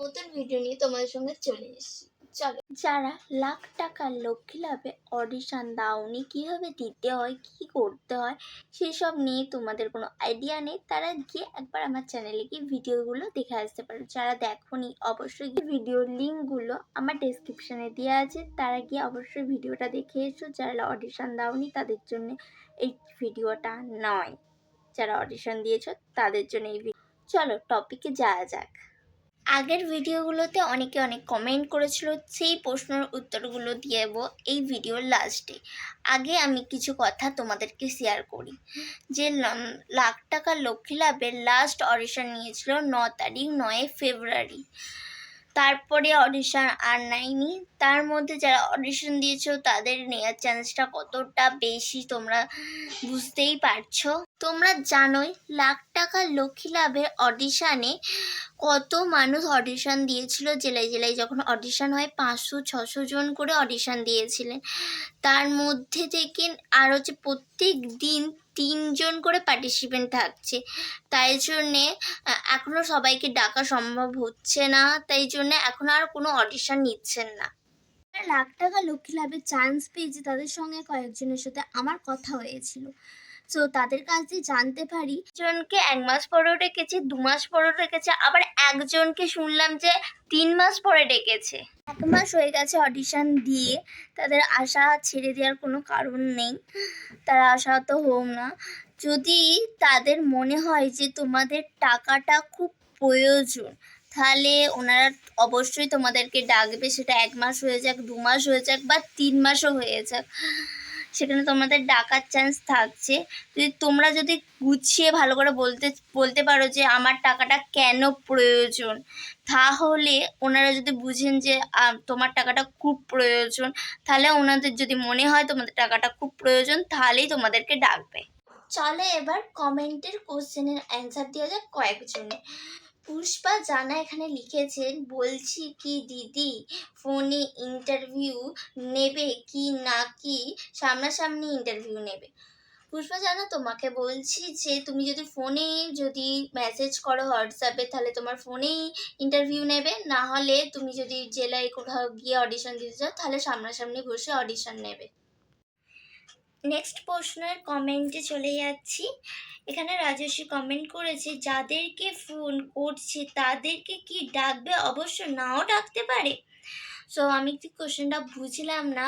নতুন ভিডিও নিয়ে তোমাদের সঙ্গে চলে এসেছি। চলো। যারা লাখ টাকার লক্ষ্মী লাভে অডিশন দাওনি, কীভাবে দিতে হয়, কী করতে হয়, সেসব নিয়ে তোমাদের কোনো আইডিয়া নেই, তারা গিয়ে একবার আমার চ্যানেলে গিয়ে ভিডিওগুলো দেখে আসতে পারো। যারা দেখোনি, অবশ্যই গিয়ে ভিডিওর লিঙ্কগুলো আমার ডেসক্রিপশানে দেওয়া আছে, তারা গিয়ে অবশ্যই ভিডিওটা দেখে এসো। যারা অডিশন দাওনি, তাদের জন্য এই ভিডিওটা নয়। যারা অডিশন দিয়েছ, তাদের জন্য এই ভিডিও চলো টপিকে যাওয়া যাক। আগের ভিডিওগুলোতে অনেকে অনেক কমেন্ট করেছিল, সেই প্রশ্নের উত্তরগুলো দিয়ে দেবো এই ভিডিওর লাস্টে আগে আমি কিছু কথা তোমাদেরকে শেয়ার করি। যে লাখ টাকা লক্ষ্মী লাভের লাস্ট অডিশন নিয়েছিল ন তারিখ, নয় ফেব্রুয়ারি। তারপরে অডিশন আর নেয়নি তার মধ্যে যারা অডিশন দিয়েছ, তাদের নেওয়ার চান্সটা কতটা বেশি তোমরা বুঝতেই পারছ? তোমরা জানোই, লাখ টাকার লক্ষ্মী লাভের অডিশানে কত মানুষ অডিশন দিয়েছিল, জেলায় জেলায় যখন অডিশন হয়, পাঁচশো, ছশো জন করে অডিশন দিয়েছিলেন। তার মধ্যে থেকে আর হচ্ছে প্রত্যেক দিন তিনজন করে পার্টিসিপেন্ট থাকছে। তাই জন্যে এখনও সবাইকে ডাকা সম্ভব হচ্ছে না। তাই জন্য এখন আর কোনো অডিশন নিচ্ছেন না। লাখ টাকা লক্ষ্মী লাভের চান্স পেয়েছে তাদের সঙ্গে কয়েকজনের সাথে। আমার কথা হয়েছিল। তো তাদের কাছ দিয়ে জানতে পারি। জনকে এক মাস পরেও ডেকেছে দু মাস পরেও ডেকেছে। আবার একজনকে শুনলাম যে তিন মাস পরে ডেকেছে। মাস হয়ে গেছে অডিশান দিয়ে তাদের আশা ছেড়ে দেওয়ার কোনো কারণ নেই। তারা আশা তো হোক না। যদি তাদের মনে হয় যে তোমাদের টাকাটা খুব প্রয়োজন, তাহলে ওনারা অবশ্যই তোমাদেরকে ডাকবে। সেটা এক মাস হয়ে যাক, দু মাস হয়ে যাক বা তিন মাসও হয়ে যাক। সেখানে তোমাদের ডাকার চান্স থাকছে। যদি তোমরা যদি গুছিয়ে ভালো করে বলতে বলতে পারো যে আমার টাকাটা কেন প্রয়োজন, তাহলে ওনারা যদি বুঝেন যে তোমার টাকাটা খুব প্রয়োজন, তাহলে ওনাদের যদি মনে হয় তোমাদের টাকাটা খুব প্রয়োজন, তাহলেই তোমাদেরকে ডাকবে। চলে এবার কমেন্টের কোশ্চেনের অ্যান্সার দেওয়া যাক কয়েকজনে। পুষ্পা জানা এখানে লিখেছেন, বলছি কি দিদি ফোনে ইন্টারভিউ নেবে কি না কি, সামনাসামনি ইন্টারভিউ নেবে। পুষ্পা জানা, তোমাকে বলছি যে তুমি যদি ফোনে যদি মেসেজ করো হোয়াটসঅ্যাপে তাহলে তোমার ফোনেই ইন্টারভিউ নেবে। না হলে তুমি যদি জেলায় কোথাও গিয়ে অডিশন দিতে চাও তাহলে সামনাসামনি বসে অডিশন নেবে। নেক্সট প্রশ্নের কমেন্টে চলে যাচ্ছি। এখানে রাজস্বী কমেন্ট করেছে, যাদেরকে ফোন করছে, তাদেরকে কি ডাকবে? অবশ্য নাও ডাকতে পারে। সো আমি ঠিক কোশ্চেনটা বুঝলাম না,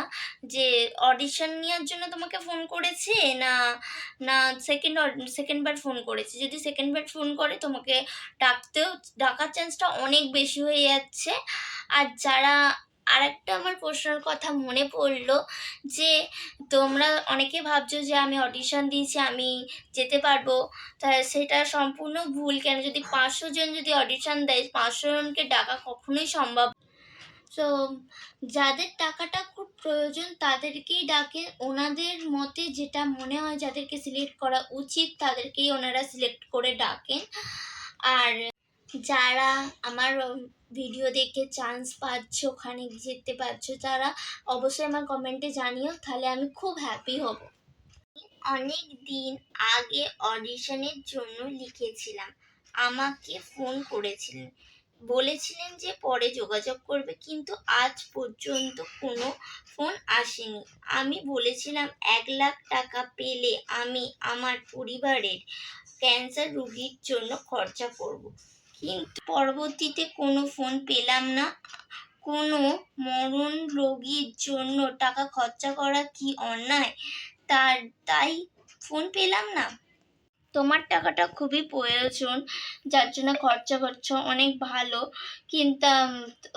যে অডিশন নেওয়ার জন্য তোমাকে ফোন করেছে না না সেকেন্ড সেকেন্ডবার ফোন করেছে? যদি সেকেন্ডবার ফোন করে, তোমাকে ডাকতেও, ডাকার চান্সটা অনেক বেশি হয়ে যাচ্ছে। আর যারা আরেকটা আমার প্রশ্নের কথা মনে পড়ল যে, তোমরা অনেকে ভাবছ যে আমি অডিশন দিয়েছি, আমি যেতে পারব। তা সেটা সম্পূর্ণ ভুল। কেন? যদি পাঁচশো জন যদি অডিশন দেয়, পাঁচশো জনকে ডাকা কখনোই সম্ভব তো যাদের টাকাটা খুব প্রয়োজন, তাদেরকেই ডাকে। ওনাদের মতে যেটা মনে হয়, যাদেরকে সিলেক্ট করা উচিত, তাদেরকেই ওনারা সিলেক্ট করে ডাকেন। আর যারা আমার ভিডিও দেখে চান্স পাচ্ছ, ওখানে যেতে পারছ, তারা অবশ্যই আমার কমেন্টে জানিও, তাহলে আমি খুব হ্যাপি হব। অনেক দিন আগে অডিশনের জন্য লিখেছিলাম, আমাকে ফোন করেছিলেন। বলেছিলেন যে পরে যোগাযোগ করবে, কিন্তু আজ পর্যন্ত কোনো ফোন আসেনি। আমি বলেছিলাম, এক লাখ টাকা পেলে আমি আমার পরিবারের ক্যান্সার রোগীর জন্য খরচা করব। কিন্তু পরবর্তীতে কোনো ফোন পেলাম না। কোনো মরণ রোগীর জন্য টাকা খরচা করা কি অন্যায়? তার, তাই ফোন পেলাম না। তোমার টাকাটা খুবই প্রয়োজন, যার জন্য খরচা করছ, অনেক ভালো। কিন্তু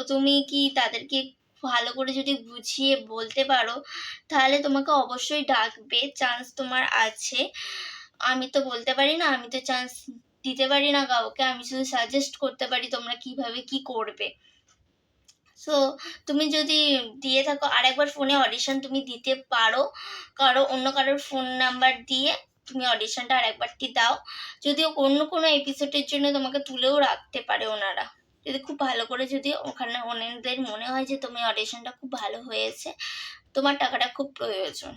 তুমি কি তাদেরকে ভালো করে যদি বুঝিয়ে বলতে পারো, তাহলে তোমাকে অবশ্যই ডাকবে। চান্স তোমার আছে। আমি তো বলতে পারি না, আমি তো চান্স দিতে পারি না কাউকে, আমি শুধু সাজেস্ট করতে পারি তোমরা কীভাবে কি করবে। সো তুমি যদি দিয়ে থাকো, আরেকবার ফোনে অডিশন তুমি দিতে পারো। কারও, অন্য কারোর ফোন নাম্বার দিয়ে তুমি অডিশনটা আরেকবারটি দাও। যদিও অন্য কোনো এপিসোডের জন্য তোমাকে তুলেও রাখতে পারে ওনারা। যদি খুব ভালো করে যদি ওখানে ওনাদের মনে হয় যে, তুমি অডিশনটা খুব ভালো হয়েছে, তোমার টাকাটা খুব প্রয়োজন।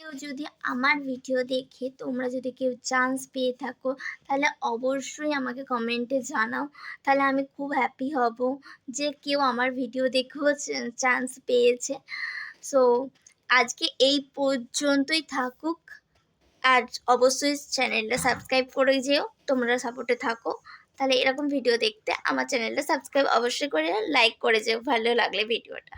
কেউ যদি আমার ভিডিও দেখে তোমরা যদি কেউ চান্স পেয়ে থাকো, তাহলে অবশ্যই আমাকে কমেন্টে জানাও। তাহলে আমি খুব হ্যাপি হব যে কেউ আমার ভিডিও দেখেও চান্স পেয়েছে। সো আজকে এই পর্যন্তই থাকুক। আর অবশ্যই চ্যানেলটা সাবস্ক্রাইব করে যেও, তোমরা সাপোর্টে থাকো। তাহলে এরকম ভিডিও দেখতে আমার চ্যানেলটা সাবস্ক্রাইব অবশ্যই করে লাইক করে যেও, ভালো লাগলে ভিডিওটা